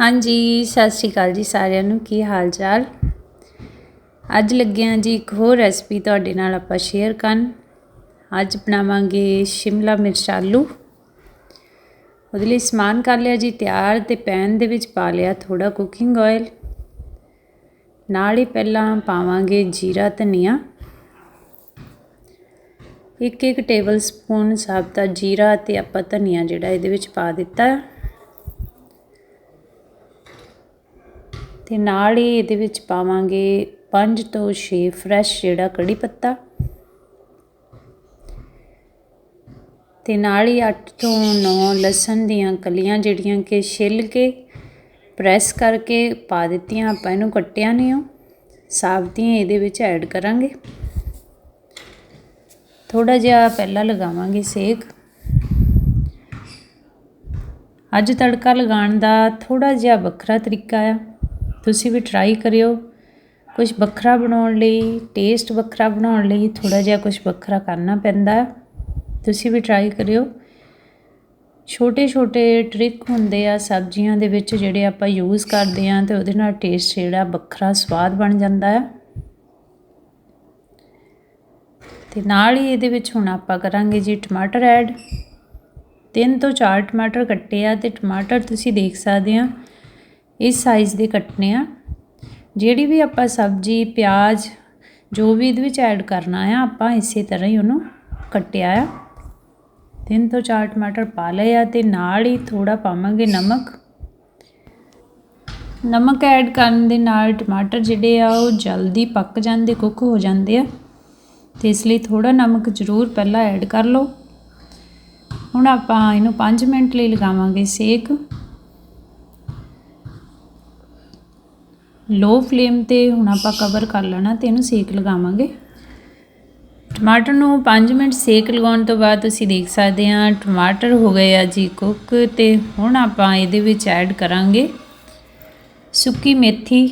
ਹਾਂਜੀ, ਸਤਿ ਸ਼੍ਰੀ ਅਕਾਲ ਜੀ ਸਾਰਿਆਂ ਨੂੰ। ਕੀ ਹਾਲ ਚਾਲ? ਅੱਜ ਲੱਗਿਆ ਜੀ ਇੱਕ ਹੋਰ ਰੈਸਪੀ ਤੁਹਾਡੇ ਨਾਲ ਆਪਾਂ ਸ਼ੇਅਰ ਕਰਨ। ਅੱਜ ਬਣਾਵਾਂਗੇ ਸ਼ਿਮਲਾ ਮਿਰਚ ਆਲੂ। ਉਹਦੇ ਲਈ ਸਮਾਨ ਕਰ ਲਿਆ ਜੀ, ਤਿਆਰ ਤੇ ਪੈਨ ਦੇ ਵਿੱਚ ਪਾ ਲਿਆ ਥੋੜਾ ਕੁਕਿੰਗ ਆਇਲ ਨਾਲ ਹੀ ਪਹਿਲਾਂ ਪਾਵਾਂਗੇ ਜੀਰਾ ਧਨੀਆ। ਇੱਕ ਇੱਕ ਟੇਬਲ ਸਪੂਨ ਸਾਬਤਾ ਜੀਰਾ ਤੇ ਆਪਾਂ ਧਨੀਆ ਜਿਹੜਾ ਇਹਦੇ ਵਿੱਚ ਪਾ ਦਿੱਤਾ। ਅਤੇ ਨਾਲ ਹੀ ਇਹਦੇ ਵਿੱਚ ਪਾਵਾਂਗੇ ਪੰਜ ਤੋਂ 6 ਫਰੈਸ਼ ਜਿਹੜਾ ਕੜੀ ਪੱਤਾ। ਤੇ ਨਾਲ ਹੀ 8 ਤੋਂ 9 ਲਸਣ ਦੀਆਂ ਕਲੀਆਂ ਜਿਹੜੀਆਂ ਕਿ ਛਿੱਲ ਕੇ ਪ੍ਰੈਸ ਕਰਕੇ ਪਾ ਦਿੱਤੀਆਂ ਆਪਾਂ ਇਹਨੂੰ ਕੱਟਿਆ ਨਹੀਂ ਹੋ ਸਾਬਤੀਆਂ ਇਹਦੇ ਵਿੱਚ ਐਡ ਕਰਾਂਗੇ। ਥੋੜਾ ਜਿਹਾ ਪਹਿਲਾਂ ਲਗਾਵਾਂਗੇ ਸੇਕ। ਅੱਜ ਤੜਕਾ ਲਗਾਉਣ ਦਾ ਥੋੜਾ ਜਿਹਾ ਵੱਖਰਾ ਤਰੀਕਾ ਆ। ਤੁਸੀਂ ਵੀ ਟਰਾਈ ਕਰਿਓ। ਕੁਝ ਵੱਖਰਾ ਬਣਾਉਣ ਲਈ ਟੇਸਟ ਵੱਖਰਾ ਬਣਾਉਣ ਲਈ ਥੋੜਾ ਜਿਹਾ ਕੁਝ ਵੱਖਰਾ ਕਰਨਾ ਪੈਂਦਾ। ਤੁਸੀਂ ਵੀ ਟਰਾਈ ਕਰਿਓ। ਛੋਟੇ ਛੋਟੇ ਟ੍ਰਿਕ ਹੁੰਦੇ ਆ ਸਬਜ਼ੀਆਂ ਦੇ ਵਿੱਚ ਜਿਹੜੇ ਆਪਾਂ ਯੂਜ਼ ਕਰਦੇ ਆ ਤੇ ਉਹਦੇ ਨਾਲ ਟੇਸਟ ਜਿਹੜਾ ਵੱਖਰਾ ਸਵਾਦ ਬਣ ਜਾਂਦਾ ਹੈ। ਤੇ ਨਾਲ ਹੀ ਇਹਦੇ ਵਿੱਚ ਹੁਣ ਆਪਾਂ ਕਰਾਂਗੇ ਜੀ ਟਮਾਟਰ ਐਡ ਤਿੰਨ ਤੋਂ ਚਾਰ ਟਮਾਟਰ ਕੱਟੇ ਆ ਤੇ ਟਮਾਟਰ ਤੁਸੀਂ ਦੇਖ ਸਕਦੇ ਆ। ਇਸ ਸਾਈਜ਼ ਦੇ ਕੱਟਨੇ ਆ। ਜਿਹੜੀ ਵੀ ਆਪਾਂ ਸਬਜ਼ੀ, ਪਿਆਜ਼, ਜੋ ਵੀ ਇਹਦੇ ਵਿੱਚ ਐਡ ਕਰਨਾ ਆ, ਆਪਾਂ ਇਸੇ ਤਰ੍ਹਾਂ ਹੀ ਉਹਨੂੰ ਕੱਟਿਆ ਆ। ਤਿੰਨ ਤੋਂ ਚਾਰ ਟਮਾਟਰ ਪਾ ਲਏ ਆ ਤੇ ਨਾਲ ਹੀ ਥੋੜਾ ਪਾਵਾਂਗੇ ਨਮਕ। ਨਮਕ ਐਡ ਕਰਨ ਦੇ ਨਾਲ ਟਮਾਟਰ ਜਿਹੜੇ ਆ, ਉਹ ਜਲਦੀ ਪੱਕ ਜਾਂਦੇ, ਕੁੱਕ ਹੋ ਜਾਂਦੇ ਆ। ਤੇ ਇਸ ਲਈ ਥੋੜਾ ਨਮਕ ਜ਼ਰੂਰ ਪਹਿਲਾਂ ਐਡ ਕਰ ਲਓ। ਹੁਣ ਆਪਾਂ ਇਹਨੂੰ 5 ਮਿੰਟ ਲਈ ਲਗਾਵਾਂਗੇ ਸੇਕ। ਲੋ ਫਲੇਮ ਤੇ ਹੁਣ ਆਪਾਂ ਕਵਰ ਕਰ ਲੈਣਾ ਤੇ ਇਹਨੂੰ ਸੇਕ ਲਗਾਵਾਂਗੇ। ਟਮਾਟਰ ਨੂੰ 5 ਮਿੰਟ ਸੇਕ ਲਗਾਉਣ ਤੋਂ ਬਾਅਦ ਤੁਸੀਂ ਦੇਖ ਸਕਦੇ ਆ ਟਮਾਟਰ ਹੋ ਗਏ ਆ ਜੀ ਕੁੱਕ ਤੇ ਹੁਣ ਆਪਾਂ ਇਹਦੇ ਵਿੱਚ ਐਡ ਕਰਾਂਗੇ ਸੁੱਕੀ ਮੇਥੀ।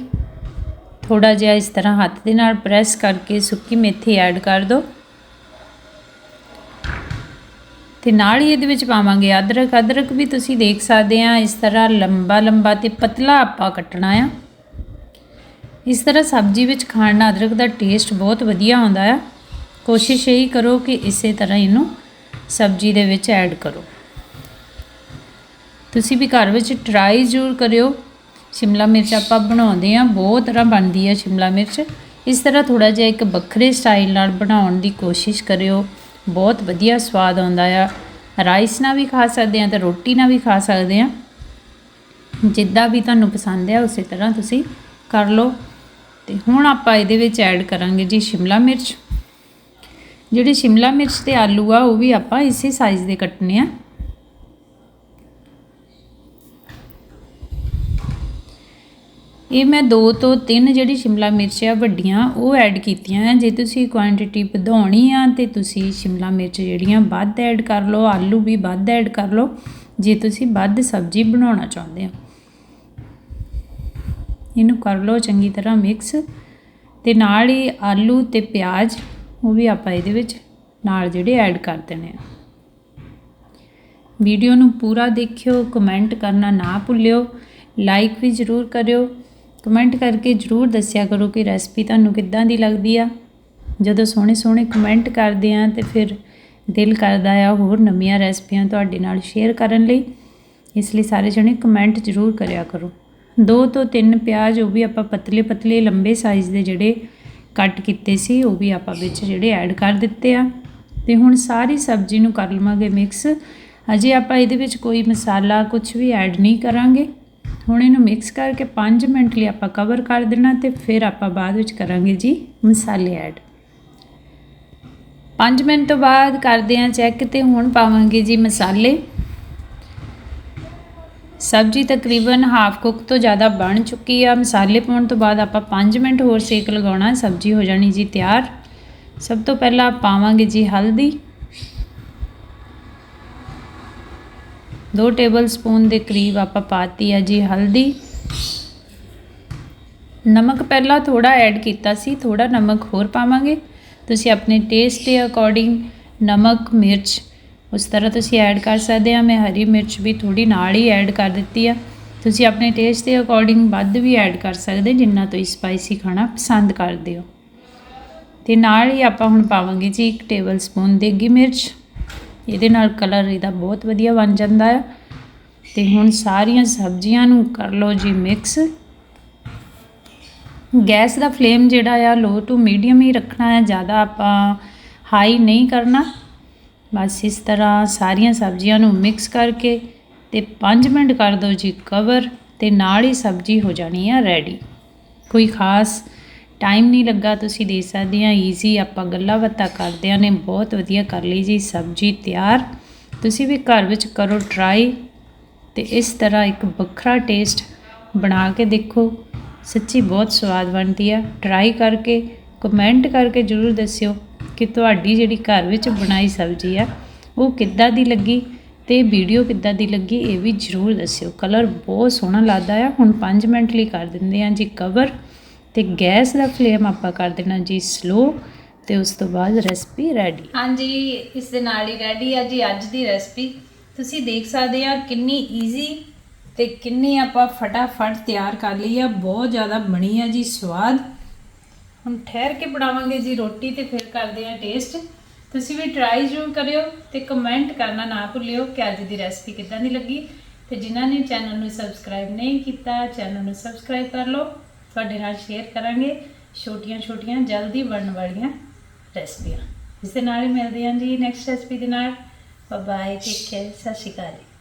ਥੋੜਾ ਜਿਹਾ ਇਸ ਤਰ੍ਹਾਂ ਹੱਥ ਦੇ ਨਾਲ ਪ੍ਰੈਸ ਕਰਕੇ ਸੁੱਕੀ ਮੇਥੀ ਐਡ ਕਰ ਦਿਓ ਤੇ ਨਾਲ ਹੀ ਇਹਦੇ ਵਿੱਚ ਪਾਵਾਂਗੇ ਅਦਰਕ। ਅਦਰਕ ਵੀ ਤੁਸੀਂ ਦੇਖ ਸਕਦੇ ਆ ਇਸ ਤਰ੍ਹਾਂ ਲੰਬਾ ਲੰਬਾ ਤੇ ਪਤਲਾ ਆਪਾਂ ਕੱਟਣਾ ਆ। ਇਸ ਤਰ੍ਹਾਂ ਸਬਜ਼ੀ ਵਿੱਚ ਖਾਣ ਨਾਲ ਅਦਰਕ ਦਾ ਟੇਸਟ ਬਹੁਤ ਵਧੀਆ ਆਉਂਦਾ ਆ। ਕੋਸ਼ਿਸ਼ ਇਹੀ ਕਰੋ ਕਿ ਇਸੇ ਤਰ੍ਹਾਂ ਇਹਨੂੰ ਸਬਜ਼ੀ ਦੇ ਵਿੱਚ ਐਡ ਕਰੋ। ਤੁਸੀਂ ਵੀ ਘਰ ਵਿੱਚ ਟਰਾਈ ਜ਼ਰੂਰ ਕਰਿਓ। ਸ਼ਿਮਲਾ ਮਿਰਚ ਆਪਾਂ ਬਣਾਉਂਦੇ ਆ ਬਹੁਤ ਤਰ੍ਹਾਂ ਬਣਦੀ ਆ ਸ਼ਿਮਲਾ ਮਿਰਚ। ਇਸ ਤਰ੍ਹਾਂ ਥੋੜਾ ਜਿਹਾ ਇੱਕ ਵੱਖਰੇ ਸਟਾਈਲ ਨਾਲ ਬਣਾਉਣ ਦੀ ਕੋਸ਼ਿਸ਼ ਕਰਿਓ। ਬਹੁਤ ਵਧੀਆ ਸਵਾਦ ਆਉਂਦਾ ਆ। ਰਾਈਸ ਨਾਲ ਵੀ ਖਾ ਸਕਦੇ ਆ ਤੇ ਰੋਟੀ ਨਾਲ ਵੀ ਖਾ ਸਕਦੇ ਆ ਜਿੱਦਾਂ ਵੀ ਤੁਹਾਨੂੰ ਪਸੰਦ ਆ, ਉਸੇ ਤਰ੍ਹਾਂ ਤੁਸੀਂ ਕਰ ਲਓ। ਤੇ ਹੁਣ ਆਪਾਂ ਇਹਦੇ ਵਿੱਚ ਐਡ ਕਰਾਂਗੇ ਜੀ ਸ਼ਿਮਲਾ ਮਿਰਚ। ਜਿਹੜੇ ਸ਼ਿਮਲਾ ਮਿਰਚ ਤੇ ਆਲੂ ਆ, ਉਹ ਵੀ ਆਪਾਂ ਇਸੇ ਸਾਈਜ਼ ਦੇ ਕੱਟਨੇ ਆ। ਇਹ ਮੈਂ 2 ਤੋਂ 3 ਜਿਹੜੀ ਸ਼ਿਮਲਾ ਮਿਰਚ ਆ, ਵੱਡੀਆਂ, ਉਹ ਐਡ ਕੀਤੀਆਂ ਆ। ਜੇ ਤੁਸੀਂ ਕੁਆਂਟੀਟੀ ਵਧਾਉਣੀ ਆ, ਤੇ ਤੁਸੀਂ ਸ਼ਿਮਲਾ ਮਿਰਚ ਜਿਹੜੀਆਂ ਵੱਧ ਐਡ ਕਰ ਲਓ, ਆਲੂ ਵੀ ਵੱਧ ਐਡ ਕਰ ਲਓ। ਜੇ ਤੁਸੀਂ ਵੱਧ ਸਬਜ਼ੀ ਬਣਾਉਣਾ ਚਾਹੁੰਦੇ ਆ ਇਹਨੂੰ ਕਰ ਲਓ, ਚੰਗੀ ਤਰ੍ਹਾਂ ਮਿਕਸ ਤੇ ਨਾਲ ਹੀ ਆਲੂ ਤੇ ਪਿਆਜ਼, ਉਹ ਵੀ ਆਪਾਂ ਇਹਦੇ ਵਿੱਚ ਨਾਲ ਜਿਹੜੇ ਐਡ ਕਰ ਦੇਣੇ ਆ। ਵੀਡੀਓ ਨੂੰ ਪੂਰਾ ਦੇਖਿਓ ਕਮੈਂਟ ਕਰਨਾ ਨਾ ਭੁੱਲਿਓ। ਲਾਈਕ ਵੀ ਜ਼ਰੂਰ ਕਰਿਓ। ਕਮੈਂਟ ਕਰਕੇ ਜ਼ਰੂਰ ਦੱਸਿਆ ਕਰੋ ਕਿ ਰੈਸਪੀ ਤੁਹਾਨੂੰ ਕਿੱਦਾਂ ਦੀ ਲੱਗਦੀ ਆ। ਜਦੋਂ ਸੋਹਣੇ ਸੋਹਣੇ ਕਮੈਂਟ ਕਰਦੇ ਆ ਤੇ ਫਿਰ ਦਿਲ ਕਰਦਾ ਆ ਹੋਰ ਨਵੀਆਂ ਰੈਸਪੀਆਂ ਤੁਹਾਡੇ ਨਾਲ ਸ਼ੇਅਰ ਕਰਨ ਲਈ। ਇਸ ਲਈ ਸਾਰੇ ਜਣੇ ਕਮੈਂਟ ਜ਼ਰੂਰ ਕਰਿਆ ਕਰੋ। ਦੋ ਤੋਂ ਤਿੰਨ ਪਿਆਜ਼ ਉਹ ਵੀ ਆਪਾਂ ਪਤਲੇ ਪਤਲੇ ਲੰਬੇ ਸਾਈਜ਼ ਦੇ ਜਿਹੜੇ ਕੱਟ ਕੀਤੇ ਸੀ, ਉਹ ਵੀ ਆਪਾਂ ਵਿੱਚ ਜਿਹੜੇ ਐਡ ਕਰ ਦਿੱਤੇ ਆ। ਤੇ ਹੁਣ ਸਾਰੀ ਸਬਜ਼ੀ ਨੂੰ ਕਰ ਲਵਾਂਗੇ ਮਿਕਸ ਅਜੇ ਆਪਾਂ ਇਹਦੇ ਵਿੱਚ ਕੋਈ ਮਸਾਲਾ ਕੁਝ ਵੀ ਐਡ ਨਹੀਂ ਕਰਾਂਗੇ। ਹੁਣ ਇਹਨੂੰ ਮਿਕਸ ਕਰਕੇ 5 ਮਿੰਟ ਲਈ ਆਪਾਂ ਕਵਰ ਕਰ ਦੇਣਾ ਤੇ ਫਿਰ ਆਪਾਂ ਬਾਅਦ ਵਿੱਚ ਕਰਾਂਗੇ ਜੀ ਮਸਾਲੇ ਐਡ 5 ਮਿੰਟ ਤੋਂ ਬਾਅਦ ਕਰਦੇ ਆਂ ਚੈੱਕ ਤੇ ਹੁਣ ਪਾਵਾਂਗੇ ਜੀ ਮਸਾਲੇ। ਸਬਜ਼ੀ ਤਕਰੀਬਨ ਹਾਫ ਕੁੱਕ ਤੋਂ ਜ਼ਿਆਦਾ ਬਣ ਚੁੱਕੀ ਆ। ਮਸਾਲੇ ਪਾਉਣ ਤੋਂ ਬਾਅਦ ਆਪਾਂ 5 ਮਿੰਟ ਹੋਰ ਸੇਕ ਲਗਾਉਣਾ। ਸਬਜ਼ੀ ਹੋ ਜਾਣੀ ਜੀ ਤਿਆਰ। ਸਭ ਤੋਂ ਪਹਿਲਾਂ ਪਾਵਾਂਗੇ ਜੀ ਹਲਦੀ। 2 ਟੇਬਲ ਸਪੂਨ ਦੇ ਕਰੀਬ ਆਪਾਂ ਪਾਤੀ ਆ ਜੀ ਹਲਦੀ। ਨਮਕ ਪਹਿਲਾਂ ਥੋੜਾ ਐਡ ਕੀਤਾ ਸੀ। ਥੋੜਾ ਨਮਕ ਹੋਰ ਪਾਵਾਂਗੇ। ਤੁਸੀਂ ਆਪਣੇ ਟੇਸਟ ਦੇ ਅਕੋਰਡਿੰਗ ਨਮਕ, ਮਿਰਚ ਉਸ ਤਰ੍ਹਾਂ ਤੁਸੀਂ ਐਡ ਕਰ ਸਕਦੇ ਆ। ਮੈਂ ਹਰੀ ਮਿਰਚ ਵੀ ਥੋੜੀ ਨਾਲ ਹੀ ਐਡ ਕਰ ਦਿੱਤੀ ਆ। ਤੁਸੀਂ ਆਪਣੇ ਟੇਸਟ ਦੇ ਅਕੋਰਡਿੰਗ ਵੱਧ ਵੀ ਐਡ ਕਰ ਸਕਦੇ ਜਿੰਨਾ ਤੁਸੀਂ ਸਪਾਈਸੀ ਖਾਣਾ ਪਸੰਦ ਕਰਦੇ ਹੋ। ਤੇ ਨਾਲ ਹੀ ਆਪਾਂ ਹੁਣ ਪਾਵਾਂਗੇ ਜੀ 1 ਟੇਬਲ ਸਪੂਨ ਦੇਗੀ ਮਿਰਚ। ਇਹਦੇ ਨਾਲ ਕਲਰ ਇਹਦਾ ਬਹੁਤ ਵਧੀਆ ਬਣ ਜਾਂਦਾ ਹੈ ਤੇ ਹੁਣ ਸਾਰੀਆਂ ਸਬਜ਼ੀਆਂ ਨੂੰ ਕਰ ਲਓ ਜੀ ਮਿਕਸ ਗੈਸ ਦਾ ਫਲੇਮ ਜਿਹੜਾ ਆ ਲੋ ਟੂ ਮੀਡੀਅਮ ਹੀ ਰੱਖਣਾ ਹੈ ਜ਼ਿਆਦਾ ਆਪਾਂ ਹਾਈ ਨਹੀਂ ਕਰਨਾ। ਬਸ ਇਸ ਤਰ੍ਹਾਂ ਸਾਰੀਆਂ ਸਬਜ਼ੀਆਂ ਨੂੰ ਮਿਕਸ ਕਰਕੇ ਤੇ 5 ਮਿੰਟ ਕਰ ਦਿਓ ਜੀ ਕਵਰ ਤੇ ਨਾਲ ਹੀ ਸਬਜ਼ੀ ਹੋ ਜਾਣੀ ਆ ਰੈਡੀ ਕੋਈ ਖਾਸ ਟਾਈਮ ਨਹੀਂ ਲੱਗਾ, ਤੁਸੀਂ ਦੇ ਸਕਦੇ ਆ ਈਜ਼ੀ ਆਪਾਂ ਗੱਲਾਂ ਬਾਤਾਂ ਕਰਦੇ ਕਰਦਿਆਂ ਨੇ, ਬਹੁਤ ਵਧੀਆ ਕਰ ਲਈ ਜੀ ਸਬਜ਼ੀ ਤਿਆਰ। ਤੁਸੀਂ ਵੀ ਘਰ ਵਿੱਚ ਕਰੋ ਟਰਾਈ ਤੇ ਇਸ ਤਰ੍ਹਾਂ ਇੱਕ ਵੱਖਰਾ ਟੇਸਟ ਬਣਾ ਕੇ ਦੇਖੋ। ਸੱਚੀ ਬਹੁਤ ਸਵਾਦ ਬਣਦੀ ਆ। ਟਰਾਈ ਕਰਕੇ ਕਮੈਂਟ ਕਰਕੇ ਜਰੂਰ ਦੱਸਿਓ। ਕਿ ਤੁਹਾਡੀ ਜਿਹੜੀ ਘਰ ਵਿੱਚ ਬਣਾਈ ਸਬਜ਼ੀ ਆ, ਉਹ ਕਿੱਦਾਂ ਦੀ ਲੱਗੀ ਤੇ ਵੀਡੀਓ ਕਿੱਦਾਂ ਦੀ ਲੱਗੀ ਇਹ ਵੀ ਜਰੂਰ ਦੱਸਿਓ। ਕਲਰ ਬਹੁਤ ਸੋਹਣਾ ਲੱਗਦਾ ਆ। ਹੁਣ 5 ਮਿੰਟ ਲਈ ਕਰ ਦਿੰਦੇ ਆ ਜੀ ਕਵਰ ਤੇ ਗੈਸ ਦਾ ਫਲੇਮ ਆਪਾਂ ਕਰ ਦੇਣਾ ਜੀ ਸਲੋ ਤੇ ਉਸ ਤੋਂ ਬਾਅਦ ਰੈਸਪੀ ਰੈਡੀ ਹਾਂਜੀ, ਇਸ ਦੇ ਨਾਲ ਹੀ ਰੈਡੀ ਆ ਜੀ ਅੱਜ ਦੀ ਰੈਸਪੀ ਤੁਸੀਂ ਦੇਖ ਸਕਦੇ ਆ ਕਿੰਨੀ ਈਜ਼ੀ ਤੇ ਕਿੰਨੀ ਆਪਾਂ ਫਟਾਫਟ ਤਿਆਰ ਕਰ ਲਈ ਆ। ਬਹੁਤ ਜ਼ਿਆਦਾ ਬਣੀ ਆ ਜੀ ਸਵਾਦ। ਹੁਣ ਠਹਿਰ ਕੇ ਬਣਾਵਾਂਗੇ ਜੀ ਰੋਟੀ ਤੇ ਫਿਰ ਕਰਦੇ ਆ ਟੇਸਟ ਤੁਸੀਂ ਵੀ ਟਰਾਈ ਜ਼ਰੂਰ ਕਰਿਓ ਤੇ ਕਮੈਂਟ ਕਰਨਾ ਨਾ ਭੁੱਲਿਓ ਕਿ ਅੱਜ ਦੀ ਰੈਸਪੀ ਕਿੱਦਾਂ ਦੀ ਲੱਗੀ। ਤੇ ਜਿਨ੍ਹਾਂ ਨੇ ਚੈਨਲ ਨੂੰ ਸਬਸਕ੍ਰਾਈਬ ਨਹੀਂ ਕੀਤਾ ਚੈਨਲ ਨੂੰ ਸਬਸਕ੍ਰਾਈਬ ਕਰ ਲਓ। ਤੁਹਾਡੇ ਨਾਲ ਸ਼ੇਅਰ ਕਰਾਂਗੇ ਛੋਟੀਆਂ-ਛੋਟੀਆਂ ਜਲਦੀ ਬਣਨ ਵਾਲੀਆਂ ਰੈਸਪੀਆਂ ਇਸ ਦੇ ਨਾਲ ਹੀ ਮਿਲਦੇ ਹਾਂ ਜੀ ਨੈਕਸਟ ਰੈਸਪੀ ਦੇ ਨਾਲ। ਬਾਏ ਬਾਏ ਟੇਕ ਕੇਅਰ ਸਤਿ ਸ਼੍ਰੀ ਅਕਾਲ ਜੀ।